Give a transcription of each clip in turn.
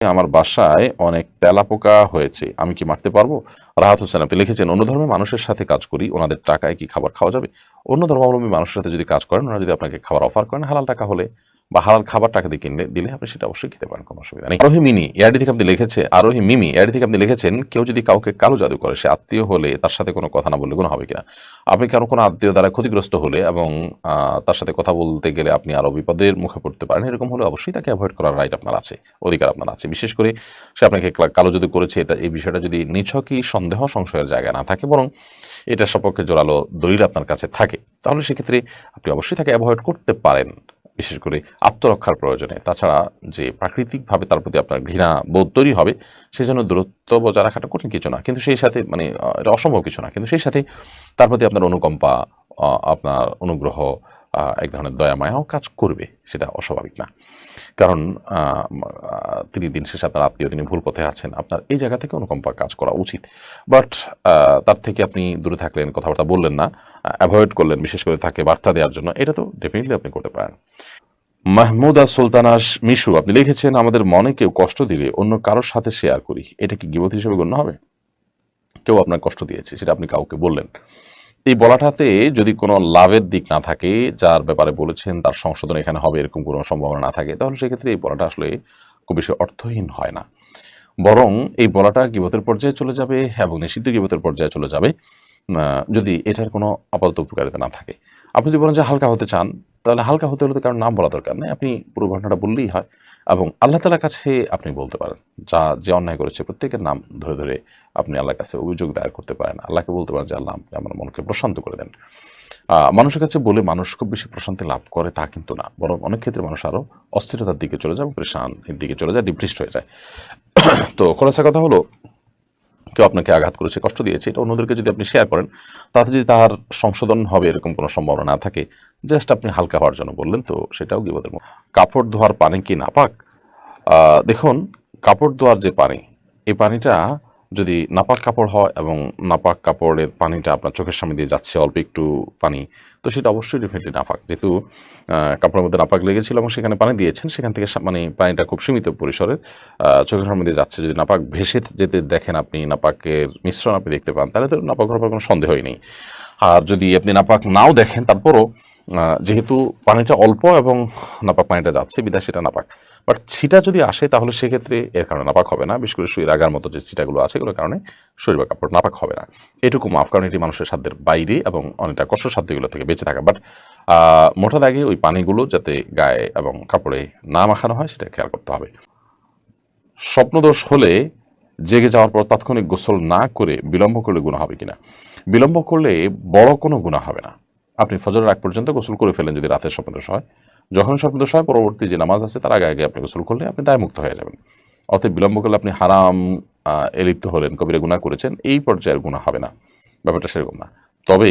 আমার বাসায় অনেক তেলাপোকা হয়েছে। আমি কি মারতে পারব? রাহাত হোসেন, আপনি লিখেছেন, অন্য ধর্মের মানুষের সাথে কাজ করি, ওনাদের টাকায় কি খাবার খাওয়া যাবে? অন্য ধর্মাবলম্বী মানুষের সাথে যদি কাজ করেন, ওনারা যদি আপনাকে খাবার অফার করেন, হালাল টাকা হলে বা হালাল খাবার টাকা দিয়ে কিনলে, দিলে আপনি সেটা অবশ্যই খেতে পারেন, কোনো অসুবিধা নেই। আরোহী মিনি এআরডি থেকে আপনি লিখেছে, আরোহী মিমি, এআরডি থেকে আপনি লিখেছেন, কেউ যদি কাউকে কালো জাদু করে, সে আত্মীয় হলে তার সাথে কোনো কথা না বললে কোনো হবে কিনা? আপনি কারও কোনো আত্মীয় দ্বারা ক্ষতিগ্রস্ত হলে এবং তার সাথে কথা বলতে গেলে আপনি আরও বিপদের মুখে পড়তে পারেন, এরকম হলে অবশ্যই তাকে অ্যাভয়েড করার রাইট আপনার আছে, অধিকার আপনার আছে। বিশেষ করে সে আপনাকে কালো জাদু করেছে, এটা, এই বিষয়টা যদি নিছকই সন্দেহ সংশয়ের জায়গা না থাকে, বরং এটা সপক্ষে জোরালো দলিল আপনার কাছে থাকে, তাহলে সেক্ষেত্রে আপনি অবশ্যই তাকে অ্যাভয়েড করতে পারেন। বিশেষ করে আত্মরক্ষার প্রয়োজনে। তাছাড়া যে প্রাকৃতিকভাবে তার প্রতি আপনার ঘৃণা বোধ তৈরি হবে সেজন্য দূরত্ব বজায় রাখাটা কঠিন কিছু না। কিন্তু সেই সাথে মানে এটা অসম্ভব কিছু না। কিন্তু সেই সাথে তার প্রতি আপনার অনুকম্পা আপনার অনুগ্রহ এক ধরনের দয়া মায়াও কাজ করবে, সেটা অস্বাভাবিক না। কারণ তিনি দিন শেষে আপনার আত্মীয়, তিনি ভুল পথে আছেন, আপনার এই জায়গা থেকে অনুকম্পা কাজ করা উচিত। বাট তার থেকে আপনি দূরে থাকলেন, কথাবার্তা বললেন না অ্যাভয়েড করলেন, বিশেষ করে তাকে বার্তা দেওয়ার জন্য, এটা তো ডেফিনেটলি আপনি করতে পারেন। মাহমুদা সুলতানাস মিশু, আপনি লিখেছেন, আমাদের মনে কেউ কষ্ট দিলে অন্য কারোর সাথে শেয়ার করি। এটা কি গিবত হিসেবে গণ্য হবে? কেউ আপনার কষ্ট দিয়েছে, সেটা আপনি কাউকে বললেন। এই বলাটাতে যদি কোনো লাভের দিক না থাকে, যার ব্যাপারে বলেছেন, তার সংশোধন এখানে হবে, এরকম কোনো সম্ভাবনা না থাকে, তাহলে সেক্ষেত্রে এই বলাটা আসলে খুব বেশি অর্থহীন হয় না। বরং এই বলাটা গিবতের পর্যায়ে চলে যাবে এবং নিষিদ্ধ গিবতের পর্যায়ে চলে যাবে। যদি এটার কোনো আপাতত উপকারিতা না থাকে। আপনি যদি বলেন যে হালকা হতে চান, তাহলে হালকা হতে হলে তো কারণ নাম বলা দরকার নেই। আপনি পুরো ঘটনাটা বললেই হয়। এবং আল্লাহ তালার কাছে আপনি বলতে পারেন, যা, যে অন্যায় করেছে প্রত্যেকের নাম ধরে ধরে আপনি আল্লাহর কাছে অভিযোগ দায়ের করতে পারেন। আল্লাহকে বলতে পারেন যে, আল্লাহ, আপনি আমার মনকে প্রশান্ত করে দেন। মানুষের কাছে বলে মানুষ খুব বেশি প্রশান্তি লাভ করে তা কিন্তু না। বরং অনেক ক্ষেত্রে মানুষ আরও অস্থিরতার দিকে চলে যায় এবং পরেশান দিকে চলে যায় ডিপ্রেসড হয়ে যায়। তো খোলাসা কথা হলো কেউ আপনাকে আঘাত করেছে, কষ্ট দিয়েছে, এটা অন্যদেরকে যদি আপনি শেয়ার করেন, তাতে যদি তার সংশোধন হবে এরকম কোনো সম্ভাবনা না থাকে জাস্ট আপনি হালকা হওয়ার জন্য বললেন, তো সেটাও গিবদের কাপড় ধোয়ার পানি কি নাপাক? দেখুন, কাপড় ধোয়ার যে পানি, এই পানিটা যদি নাপাক কাপড় হয় এবং নাপাক কাপড়ের পানিটা আপনার চোখের সামনে দিয়ে যাচ্ছে, অল্প একটু পানি, তো সেটা অবশ্যই ডেফিনেটলি নাপাক। যেহেতু কাপড়ের মধ্যে নাপাক লেগেছিল এবং সেখানে পানি দিয়েছেন, সেখান থেকে মানে পানিটা খুব সীমিত পরিসরের চোখের সামনে দিয়ে যাচ্ছে। যদি নাপাক ভেসে যেতে দেখেন আপনি, নাপাকের মিশ্রণ আপনি দেখতে পান, তাহলে তো নাপাক হওয়ার কোনো সন্দেহই নেই। আর যদি আপনি নাপাক নাও দেখেন, তারপরও যেহেতু পানিটা অল্প এবং নাপাক পানিটা যাচ্ছে বিদায় সেটা নাপাক। বাট ছিটা যদি আসে, তাহলে সেক্ষেত্রে এর কারণে নাপাক হবে না। বিশেষ করে শরীর আগার মতো যে ছিটাগুলো আছে, এগুলোর কারণে শরীর বা কাপড় নাপাক হবে না। এটুকু মাফ কারণ, এটি মানুষের সাধ্যের বাইরে এবং অনেকটা কষ্টসাধ্য এগুলো থেকে বেঁচে থাকা। বাট মোটা দাগে ওই পানিগুলো যাতে গায়ে এবং কাপড়ে না মাখানো হয়, সেটা খেয়াল করতে হবে। স্বপ্নদোষ হলে জেগে যাওয়ার পর তাৎক্ষণিক গোসল না করে বিলম্ব করলে গুণা হবে কিনা? বিলম্ব করলে বড় কোনো গুণা হবে না। আপনি ফজরের আগ পর্যন্ত গোসল করে ফেলেন যদি রাতের স্বপ্নদোষ হয়। যখন স্বপ্নদোষ হয় পরবর্তী যে নামাজ আছে তার আগে আগে আপনি গোসল করলে আপনি দায় মুক্ত হয়ে যাবেন। অতএব বিলম্ব করলে আপনি হারাম আহ, এ লিপ্ত হলেন কবিরা গুণা করেছেন এই পর্যায়ের গুণা হবে না। ব্যাপারটা সেরকম না। তবে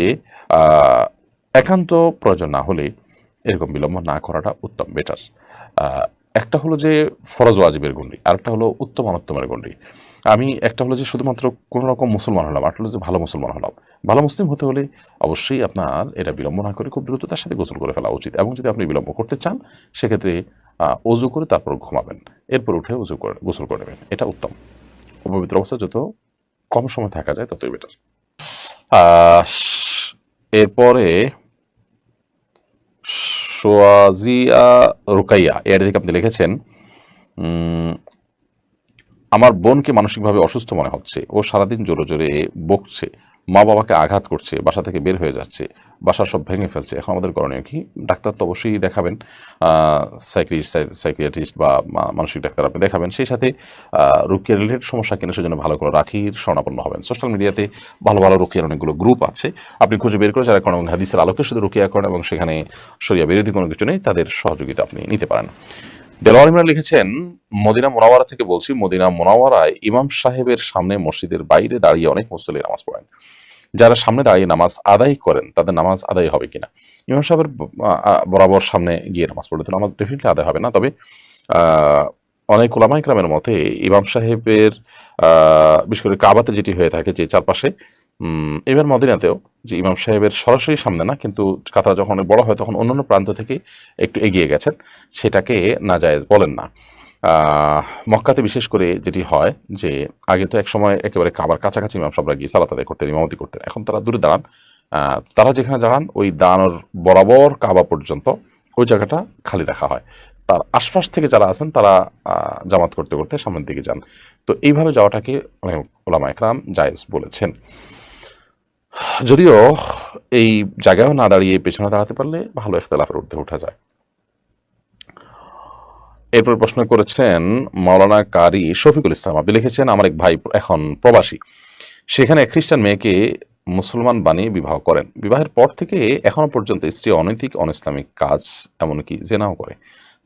একান্ত প্রয়োজন না হলে এরকম বিলম্ব না করাটা উত্তম বেটার একটা হলো যে ফরজ ওয়াজিবের গণ্ডি আরেকটা হলো উত্তম অনুত্তমের গণ্ডি। আমি একটা হলো যে শুধুমাত্র কোনো রকম মুসলমান হলাম আর হলো যে ভালো মুসলমান হলাম। ভালো মুসলিম হতে হলে অবশ্যই আপনার এটা বিলম্ব না করে খুব দ্রুত তার সাথে গোসল করে ফেলা উচিত এবং যদি আপনি বিলম্ব করতে চান, সেক্ষেত্রে অজু করে তারপর ঘুমাবেন। এরপর উঠে অজু করে, গোসল করে নেবেন। এটা উত্তম। অপবিত্র অবস্থা যত কম সময় থাকা যায়, ততই বেটার এরপরে সোয়াজিয়া রুকাইয়া এর থেকে আপনি লিখেছেন আমার বোনকে মানসিকভাবে অসুস্থ মনে হচ্ছে। ও সারাদিন জোরে জোরে বকছে, মা বাবাকে আঘাত করছে, বাসা থেকে বের হয়ে যাচ্ছে, বাসা সব ভেঙে ফেলছে। এখন আমাদের করণীয় কি? ডাক্তার তো অবশ্যই দেখাবেন সাইক্রিয়াটিস্ট বা মানসিক ডাক্তার আপনি দেখাবেন। সেই সাথে রুকিয়া রিলেটেড সমস্যা কিনা সেজন্য ভালো করে রাখির স্বর্ণাপন্ন হবেন। সোশ্যাল মিডিয়াতে ভালো ভালো রুকিয়ার অনেকগুলো গ্রুপ আছে। আপনি খুঁজে বের করে যারা কোনো হাদিসের আলোকে শুধু রুকিয়া করেন এবং সেখানে সরিয়া বিরোধী কোনো কিছু নেই, তাদের সহযোগিতা আপনি নিতে পারেন। দেলোয়ার ইমরান লিখেছেন, মদিনা মোনাওয়ারা থেকে বলছি, মদিনা মোনাওয়ারায় ইমাম সাহেবের সামনে মসজিদের বাইরে দাঁড়িয়ে অনেক মুসল্লি নামাজ পড়েন। যারা সামনে দাঁড়িয়ে নামাজ আদায় করেন, তাদের নামাজ আদায় হবে কিনা? ইমাম সাহেবের বরাবর সামনে গিয়ে নামাজ পড়লে তো নামাজ ডেফিনেটলি আদায় হবে না, তবে অনেক ওলামাই ক্রামের মতে ইমাম সাহেবের বিশেষ করে কাবাতে যেটি হয়ে থাকে যে চারপাশে এবার মদিনাতেও যে ইমাম সাহেবের সরাসরি সামনে না, কিন্তু কাতার যখন বড় হয়, তখন অন্যান্য প্রান্ত থেকে একটু এগিয়ে গেছেন। সেটাকে নাজায়েজ বলেন না। মক্কাতে বিশেষ করে যেটি হয় যে, আগে তো এক সময় একেবারে কাবার কাছাকাছি ইমাম সাহেবরা গিয়ে সালাত আদায় করতেন, ইমামতি করতেন। এখন তারা দূরে দাঁড়ান। তারা যেখানে দাঁড়ান, ওই দাঁড়ানোর বরাবর কাবা পর্যন্ত ওই জায়গাটা খালি রাখা হয়। তার আশপাশ থেকে যারা আছেন, তারা জামাত করতে করতে সামনের দিকে যান। তো এইভাবে যাওয়াটাকে অনেক ওলামা একরাম জায়েজ বলেছেন। যদিও এই জায়গায়ও না দাঁড়িয়ে পেছনে দাঁড়াতে পারলে ভালো ইখতলাফের ঊর্ধ্বে ওঠা যায়। এরপর প্রশ্ন করেছেন, মাওলানা কারি শফিকুল ইসলাম, আপনি লিখেছেন, আমার এক ভাই এখন প্রবাসী। সেখানে খ্রিস্টান মেয়েকে মুসলমান বানিয়ে বিবাহ করেন। বিবাহের পর থেকে এখনও পর্যন্ত স্ত্রী অনৈতিক অনইসলামিক কাজ, এমনকি জেনাও করে।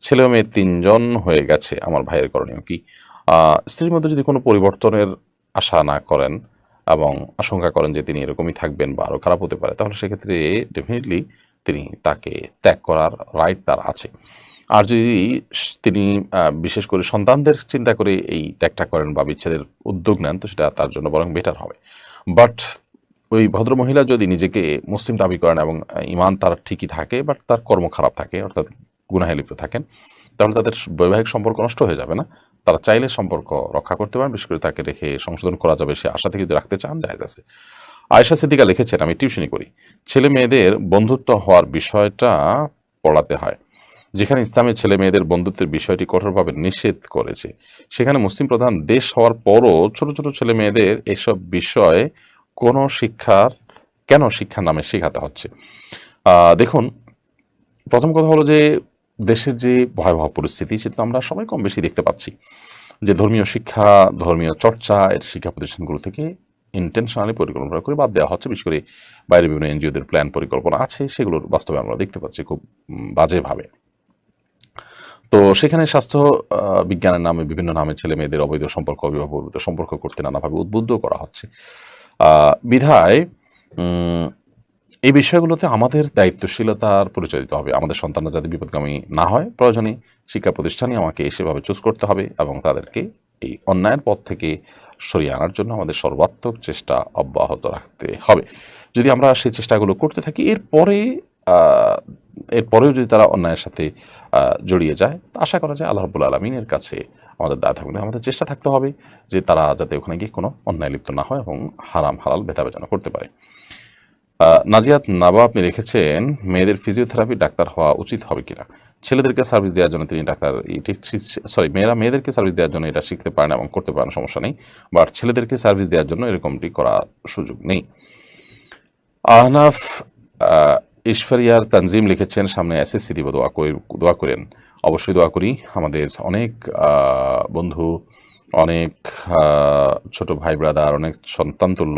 ছেলে মেয়ে তিনজন হয়ে গেছে। আমার ভাইয়ের করণীয় কি? স্ত্রীর মধ্যে যদি কোনো পরিবর্তনের আশা না করেন এবং আশঙ্কা করেন যে তিনি এরকমই থাকবেন বা আরও খারাপ হতে পারে, তাহলে সেক্ষেত্রে ডেফিনেটলি তিনি তাকে ত্যাগ করার রাইট তার আছে। আর যদি তিনি বিশেষ করে সন্তানদের চিন্তা করে এই ত্যাগটা করেন বা বিচ্ছেদের উদ্যোগ নেন, তো সেটা তার জন্য বরং বেটার হবে। বাট ওই ভদ্রমহিলা যদি নিজেকে মুসলিম দাবি করেন এবং ইমান তার ঠিকই থাকে বাট তার কর্ম খারাপ থাকে, অর্থাৎ গুনাহে লিপ্ত থাকেন, তাহলে তাদের বৈবাহিক সম্পর্ক নষ্ট হয়ে যাবে না। তারা চাইলে সম্পর্ক রক্ষা করতে পারেন, বিশেষ করে তাকে রেখে সংশোধন করা যাবে, সে আশা থেকে যদি রাখতে চান জায়জ আছে আয়েশা সিদ্দিকা লিখেছেন, আমি টিউশনি করি। ছেলে মেয়েদের বন্ধুত্ব হওয়ার বিষয়টা পড়াতে হয়, যেখানে ইসলামের ছেলে মেয়েদের বন্ধুত্বের বিষয়টি কঠোরভাবে নিষেধ করেছে। সেখানে মুসলিম প্রধান দেশ হওয়ার পরও ছোট ছোট ছেলে মেয়েদের এসব বিষয়ে কোনো শিক্ষার, কেন শিক্ষার নামে শেখাতে হচ্ছে? দেখুন, প্রথম কথা হলো যে দেশের যে ভয়াবহ পরিস্থিতি, সেটা আমরা সবাই কম বেশি দেখতে পাচ্ছি। যে ধর্মীয় শিক্ষা, ধর্মীয় চর্চা, এর শিক্ষা প্রতিষ্ঠানগুলো থেকে ইন্টেনশনালি পরিকল্পনা করে বাদ দেওয়া হচ্ছে। বিশেষ করে বাইরে বিভিন্ন এনজিওদের প্ল্যান পরিকল্পনা আছে, সেগুলোর বাস্তবে আমরা দেখতে পাচ্ছি খুব বাজেভাবে। তো সেখানে স্বাস্থ্য বিজ্ঞানের নামে, বিভিন্ন নামে ছেলে মেয়েদের অবৈধ সম্পর্ক পূর্বিত সম্পর্ক করতে নানাভাবে উদ্বুদ্ধ করা হচ্ছে। বিধায় এই বিষয়গুলোতে আমাদের দায়িত্বশীলতার পরিচয় দিতে হবে। আমাদের সন্তানরা যাতে বিপদগামী না হয়, প্রয়োজনে শিক্ষা প্রতিষ্ঠানই আমাকে সেভাবে চুজ করতে হবে এবং তাদেরকে এই অন্যায়ের পথ থেকে সরিয়ে আনার জন্য আমাদের সর্বাত্মক চেষ্টা অব্যাহত রাখতে হবে। যদি আমরা সেই চেষ্টাগুলো করতে থাকি, এরপরে এরপরেও যদি তারা অন্যায়ের সাথে জড়িয়ে যায়, আশা করা যায় আল্লাহ রবুল্লা আলমিনের কাছে আমাদের দায় থাকবে আমাদের চেষ্টা থাকতে হবে যে তারা যাতে ওখানে গিয়ে কোনো অন্যায় লিপ্ত না হয় এবং হারাম, হালাল ভেদাভেদানো করতে পারে। নাজিয়াত নাবা আপনি রেখেছেন মেয়েদের ফিজিওথেরাপি ডাক্তার হওয়া উচিত হবে কিনা? ছেলেদেরকে সার্ভিস দেওয়ার জন্য তিনি ডাক্তার সরি মেয়েরা মেয়েদেরকে সার্ভিস দেওয়ার জন্য এটা শিখতে পারেন এবং করতে পারেন সমস্যা নেই। বাট ছেলেদেরকে সার্ভিস দেওয়ার জন্য এরকমটি করার সুযোগ নেই। আহনাফ আহ, ঈশ্বরিয়ার তানজিম লিখেছেন সামনে এসএসসি দিব দোয়া করে দোয়া করেন। অবশ্যই দোয়া করি। আমাদের অনেক বন্ধু অনেক ছোট ভাই ব্রাদার অনেক সন্তানতুল্য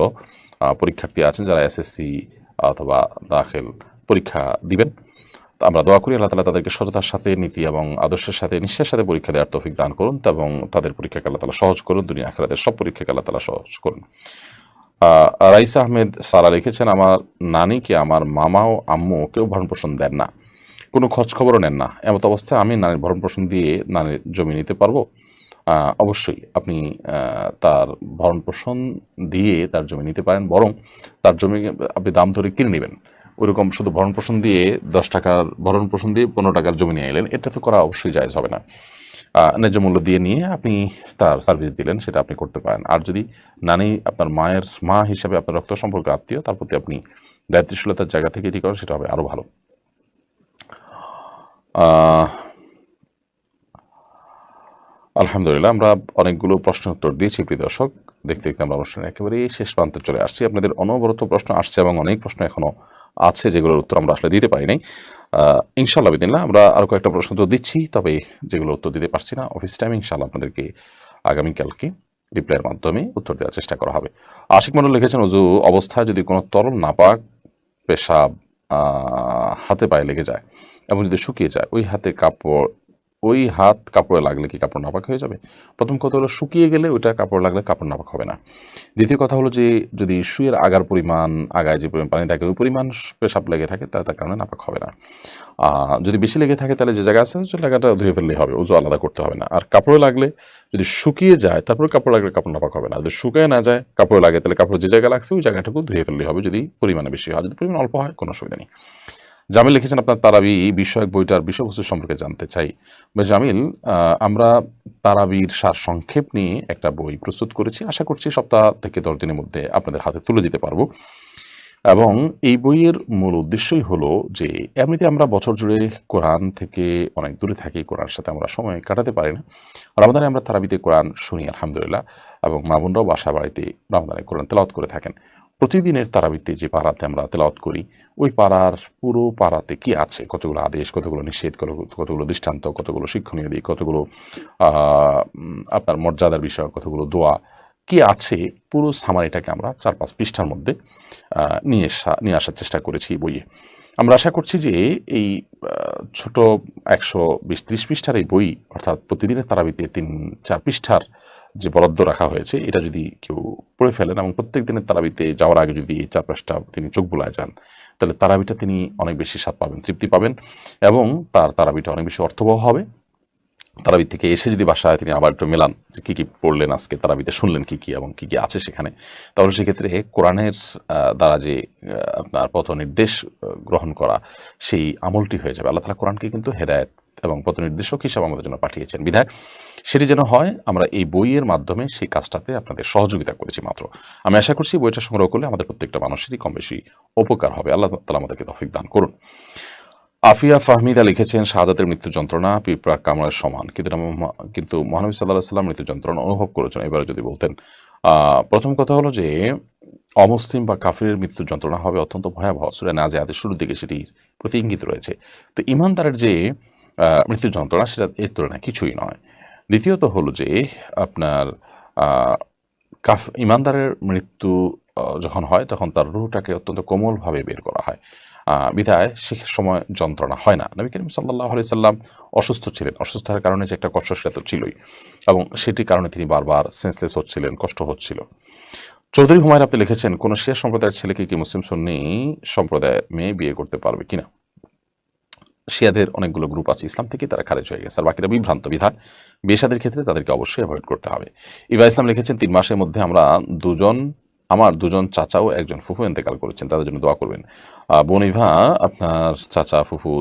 পরীক্ষার্থী আছেন যারা এসএসসি অথবা দাখিল পরীক্ষা দিবেন। আমরা দোয়া করি আল্লাহ তালা তাদেরকে সততার সাথে, নীতি এবং আদর্শের সাথে নিঃশ্বাসের সাথে পরীক্ষা দেওয়ার তৌফিক দান করুন এবং তাদের পরীক্ষাকে আল্লাহ তালা সহজ করুন, দুনিয়া আখেরাতের সব পরীক্ষাকে আল্লাহ তালা সহজ করুন। রাইসা আহমেদ সারা লিখেছেন, আমার নানিকে আমার মামা ও আম্মু কেউ ভরণ পোষণ দেন না? কোনো খোঁজ খবরও নেন না? এমত অবস্থায় আমি নানির ভরণ পোষণ দিয়ে নানির জমি নিতে পারব? অবশ্যই আপনি তার ভরণ পোষণ দিয়ে তার জমি নিতে পারেন, বরং তার জমি আপনি দাম ধরে কিনে নেবেন। ওইরকম শুধু ভরণ পোষণ দিয়ে, দশ টাকার ভরণ পোষণ দিয়ে পনেরো টাকার জমি নিয়ে এলেন, এটা তো করা অবশ্যই জায়জ হবে না। ন্যায্য মূল্য দিয়ে নিয়ে আপনি তার সার্ভিস দিলেন, সেটা আপনি করতে পারেন। আর যদি নানি আপনার মায়ের মা হিসাবে আপনার রক্ত সম্পর্ক আত্মীয়, তার প্রতি আপনি দায়িত্বশীলতার জায়গা থেকে এটি করেন, সেটা হবে আরও ভালো। আলহামদুলিল্লাহ, আমরা অনেকগুলো প্রশ্ন উত্তর দিয়েছি প্রিয় দর্শক। দেখতে দেখতে আমরা অনুষ্ঠানে একেবারেই শেষ প্রান্তে চলে আসছি। আপনাদের অনবরত প্রশ্ন আসছে এবং অনেক প্রশ্ন এখনও আছে যেগুলোর উত্তর আমরা আসলে দিতে পারি নাই ইনশাল্লাহ বিদিনলা আমরা আরও কয়েকটা প্রশ্ন তো দিচ্ছি, তবে যেগুলো উত্তর দিতে পারছি না, অফিস টাইম ইনশাল্লাহ আপনাদেরকে আগামীকালকে রিপ্লাইয়ের মাধ্যমে উত্তর দেওয়ার চেষ্টা করা হবে। আশিক মন্ডল লিখেছেন উজু অবস্থায় যদি কোনো তরল নাপাক পেশাব হাতে পায়ে লেগে যায় এবং যদি শুকিয়ে যায়, ওই হাতে কাপড় ওই হাত কাপড়ে লাগলে কি কাপড় নাপাক হয়ে যাবে? প্রথম কথা হলো শুকিয়ে গেলে ওইটা কাপড় লাগলে কাপড় নাপাক হবে না। দ্বিতীয় কথা হলো যে যদি শুয়ের আগার পরিমাণ, আগায় যে পরিমাণ পানি থাকে ওই পরিমাণ পেশাব লেগে থাকে তাহলে তার কারণে নাপাক হবে না। যদি বেশি লেগে থাকে, তাহলে যে জায়গা আছে ওই জায়গাটা ধুয়ে ফেললেই হবে ওজু আলাদা করতে হবে না। আর কাপড়ে লাগলে যদি শুকিয়ে যায় তারপরে কাপড় লাগলে কাপড় নাপাক হবে না। যদি শুকিয়ে না যায়, কাপড়ে লাগে, তাহলে কাপড় যে জায়গা লাগছে, ওই জায়গাটুকু ধুয়ে ফেললেই হবে, যদি পরিমাণে বেশি হয়। যদি পরিমাণ অল্প হয়, কোনো অসুবিধা নেই। জামিল লিখেছেন, আপনার তারাবি বিষয়ক বইটার বিষয়বস্তু সম্পর্কে জানতে চাই। জামিল আমরা তারাবির সার সংক্ষেপ নিয়ে একটা বই প্রস্তুত করেছি। আশা করছি সপ্তাহ থেকে দশ দিনের মধ্যে আপনাদের হাতে তুলে দিতে পারব। এবং এই বইয়ের মূল উদ্দেশ্যই হলো যে, এমনিতে আমরা বছর জুড়ে কোরআন থেকে অনেক দূরে থাকি, কোরআনের সাথে আমরা সময় কাটাতে পারি না। রমাদানে আমরা তারাবিতে কোরআন শুনি, আলহামদুলিল্লাহ। এবং মা বোনরাও বাসা বাড়িতে রমাদানে কোরআন তেলাওয়াত করে থাকেন। প্রতিদিনের তারাবিতে যে পাড়াতে আমরা তেলাওয়াত করি, ওই পাড়ার পুরো পাড়াতে কি আছে? কতগুলো আদেশ, কতগুলো নিষেধ, কত- কতগুলো দৃষ্টান্ত, কতগুলো শিক্ষণীয় দিক, কতগুলো আপনার মর্যাদার বিষয়, কতগুলো দোয়া, কি আছে? পুরো সামারিটাকে আমরা চার পাঁচ পৃষ্ঠার মধ্যে নিয়ে আসা, নিয়ে আসার চেষ্টা করেছি বইয়ে। আমরা আশা করছি যে এই ছোট একশো বিশ ত্রিশ পৃষ্ঠার এই বই, অর্থাৎ প্রতিদিনের তারাবিতে তিন, চার পৃষ্ঠার যে বরাদ্দ রাখা হয়েছে, এটা যদি কেউ পড়ে ফেলেন এবং প্রত্যেক দিনের তারাবিতে যাওয়ার আগে যদি এই চার পাঁচটা তিনি চোখ বোলায় যান, তাহলে তারাবিটা তিনি অনেক বেশি স্বাদ পাবেন, তৃপ্তি পাবেন এবং তার তারাবিটা অনেক বেশি অর্থবহ হবে। তারাবি থেকে এসে যদি বাসায় তিনি আবার একটু মেলান যে কী কী পড়লেন আজকে, তারাবিতে শুনলেন কী কী এবং কী কী আছে সেখানে, তাহলে সেক্ষেত্রে কোরআনের দ্বারা যে আপনার পথ নির্দেশ গ্রহণ করা সেই আমলটি হয়ে যাবে। আল্লাহ তালা কোরআনকে কিন্তু হেদায়ত এবং পথ নির্দেশক হিসাবে আমাদের জন্য পাঠিয়েছেন। বিধায় সেটি যেন হয়, আমরা এই বইয়ের মাধ্যমে সেই কাজটাতে আপনাদের সহযোগিতা করেছি মাত্র। আমি আশা করছি বইটা সংগ্রহ করলে আমাদের প্রত্যেকটা মানুষেরই কম বেশি উপকার হবে। আল্লাহ তালা আমাদেরকে তফিক দান করুন। আফিয়া ফাহমিদা লিখেছেন, শাহাদাতের মৃত্যু যন্ত্রণা, পিঁপড়ার কামড়ের সমান। কিন্তু কিন্তু মহানবী সাল্লাহ সাল্লাম মৃত্যু যন্ত্রণা অনুভব করেছেন এবারে যদি বলতেন। প্রথম কথা হলো যে, অমুসলিম বা কাফিরের মৃত্যু যন্ত্রণা হবে অত্যন্ত ভয়াবহ। সুরে নাজে আদের শুরুর দিকে সেটির প্রতি ইঙ্গিত রয়েছে। তো ইমানদারের যে মৃত্যু যন্ত্রণা, সেটা এর তুলনায় কিছুই নয়। দ্বিতীয়ত হলো যে, আপনার কাফ, ইমানদারের মৃত্যু যখন হয়, তখন তার রুহটাকে অত্যন্ত কোমলভাবে বের করা হয়। বিধায় সে সময় যন্ত্রণা হয় না। নবী করিম সাল্লাহ আলি সাল্লাম অসুস্থ ছিলেন। অসুস্থতার কারণে যে একটা কষ্ট সেটা তো ছিলই এবং সেটির কারণে তিনি বারবার সেন্সলেস হচ্ছিলেন, কষ্ট হচ্ছিল। চৌধুরী হুমায়ুন আপনি লিখেছেন, কোন শিয়া সম্প্রদায়ের ছেলেকে কি মুসলিম সুন্নি সম্প্রদায়ের মেয়ে বিয়ে করতে পারবে কিনা? শিয়াদের অনেকগুলো গ্রুপ আছে, ইসলাম থেকে তারা খারেজ হয়ে গেছে, আর বাকিরা বিভ্রান্ত বিধান বিয়েসাদের ক্ষেত্রে তাদেরকে অবশ্যই অ্যাভয়েড করতে হবে। ইবা ইসলাম লিখেছেন, তিন মাসের মধ্যে আমরা দুজন, আমার দুজন চাচা ও একজন ফুফু ইন্তেকাল করেছেন, তাদের জন্য দোয়া করবেন। আহ, বোন ইভা আপনার চাচা ফুফু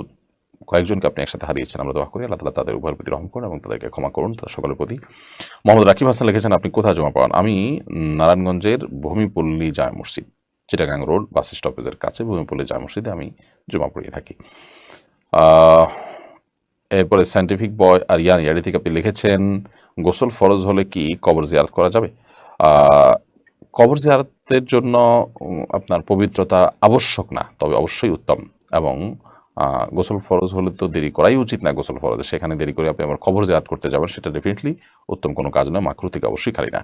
কয়েকজনকে আপনি একসাথে হারিয়েছেন। আমরা দোয়া করি আল্লাহ তালা তাদের উভয়ের প্রতি রহম করুন এবং তাদেরকে ক্ষমা করুন তাদের সকলের প্রতি। মোহাম্মদ রাকিব হাসান লিখেছেন আপনি কোথায় জমা পান? আমি নারায়ণগঞ্জের ভূমিপল্লী জায় মসজিদ চিটাগাং রোড বাস স্টপেজের কাছে ভূমিপল্লী জায় মসজিদে আমি জমা পড়িয়ে থাকি। এরপরে সায়েন্টিফিক বয় আর ইয়ান ইয়ারি থেকে আপনি লিখেছেন গোসল ফরজ হলে কি কবর জিয়ারত করা যাবে? কবর জিয়ারতের জন্য আপনার পবিত্রতা আবশ্যক না, তবে অবশ্যই উত্তম। এবং গোসল ফরজ হলে তো দেরি করাই উচিত না গোসল ফরজে। সেখানে দেরি করে আপনি আবার কবর জিয়ারত করতে যাবেন, সেটা ডেফিনেটলি উত্তম কোনো কাজ নয় মাকরু থেকে অবশ্যই খালি না।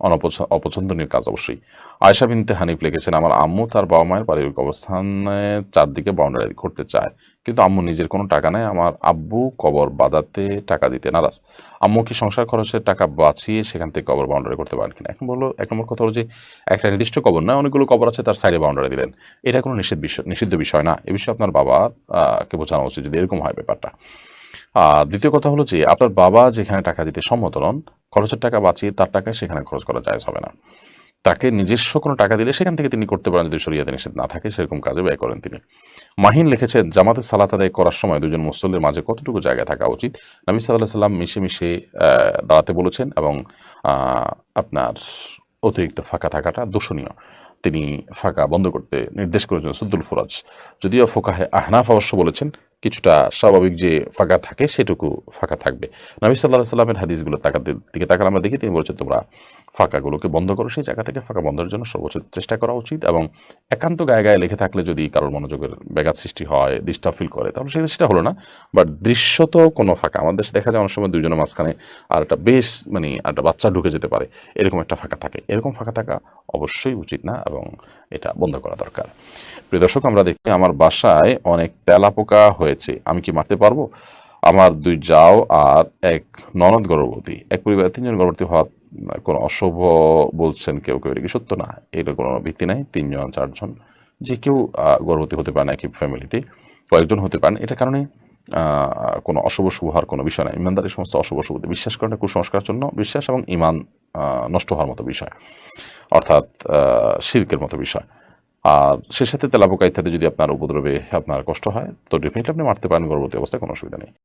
অনপছ- অপছন্দনীয় কাজ অবশ্যই। আয়সা বিনতে হানিফ লিখেছেন, আমার আম্মু তার বাবা মায়ের পারিবারিক অবস্থানের চারদিকে বাউন্ডারি করতে চায়, কিন্তু আম্মু নিজের কোনো টাকা নেই আমার আব্বু কবর বাঁধাতে টাকা দিতে নারাজ। আম্মু কি সংসার খরচের টাকা বাঁচিয়ে সেখান থেকে কবর বাউন্ডারি করতে পারেন কিনা? এখন বলল, এক নম্বর কথা হলো যে, একটা নির্দিষ্ট কবর নয় অনেকগুলো কবর আছে, তার সাইডে বাউন্ডারি দিলেন। এটা কোনো নিষেধ বিষয়, নিষিদ্ধ বিষয় না। এ বিষয়ে আপনার বাবা কে বোঝানো উচিত যদি এরকম হয় ব্যাপারটা। আর দ্বিতীয় কথা হলো যে, আপনার বাবা যেখানে টাকা দিতে সম্মত নন খরচের টাকা বাঁচিয়ে তার টাকায় সেখানে খরচ করা যায় হবে না। তাকে নিজস্ব কোনো টাকা দিলে সেখান থেকে তিনি করতে পারেন যদি শরিয়াতে নিষেধ না থাকে, সেরকম কাজে ব্যয় করেন তিনি। মাহিন লিখেছেন জামাতের সালাত আদায় করার সময় দুজন মুসল্লির মাঝে কতটুকু জায়গা থাকা উচিত? নবী সাল্লাহ সাল্লাম মিশে মিশে দাঁড়াতে বলেছেন এবং আপনার অতিরিক্ত ফাঁকা থাকাটা দূষণীয়। তিনি ফাঁকা বন্ধ করতে নির্দেশ করেছেন সুদ্দুল ফরাজ। যদিও ফোকাহে আহনাফ অবশ্য বলেছেন কিছুটা স্বাভাবিক যে ফাঁকা থাকে সেটুকু ফাঁকা থাকবে। নবী সাল্লাহ সাল্লামের হাদিসগুলো তাকাতে দিকে তাকালে আমরা দেখি, তিনি বলছেন, তোমরা ফাঁকাগুলোকে বন্ধ করো, সেই জায়গা থেকে ফাঁকা বন্ধের জন্য সর্বোচ্চ চেষ্টা করা উচিত এবং একান্ত গায়ে গায়ে লেখে থাকলে যদি কারোর মনোযোগের ব্যাঘাত সৃষ্টি হয় ডিস্টার্ব ফিল করে, তাহলে সেটা সেটা হলো না। বাট দৃশ্যত কোনো ফাঁকা। আমাদের দেশে দেখা যায় অনেক সময় দুজনের মাঝখানে আর একটা বেশ মানে আর একটা বাচ্চা ঢুকে যেতে পারে। এরকম একটা ফাঁকা থাকে। এরকম ফাঁকা থাকা অবশ্যই উচিত না এবং এটা বন্ধ করা দরকার। প্রিয় দর্শক, আমরা দেখি আমার বাসায় অনেক তেলা পোকা হয়েছে। আমি কি মারতে পারব? আমার দুই যাও আর এক ননদ গর্ভবতী। এক পরিবারের তিনজন গর্ভবতী হওয়া কোনো অশুভ বলছেন কেউ কেউ, এটা সত্য? না এর কোনো ভিত্তি নাই। তিনজন, চারজন, যে কেউ গর্ভবতী হতে পারে একই ফ্যামিলিতে কয়েকজন হতে পারেন এটা কারণে কোনো অশুভ, শুভ হওয়ার কোনো বিষয় না ইমানদার এই সমস্ত অশুভ শুভতে বিশ্বাস করাটা কুসংস্কার জন্য বিশ্বাস এবং ইমান নষ্ট হওয়ার মতো বিষয়। অর্থাৎ শিরকের মতো বিষয়। আর সেই সাথে তেলাপোকা ইত্যাদি যদি আপনার উপদ্রবে আপনার কষ্ট হয়, তো ডেফিনেটলি আপনি মারতে পারেন, গর্ভবতী অবস্থায় কোনো অসুবিধা নেই।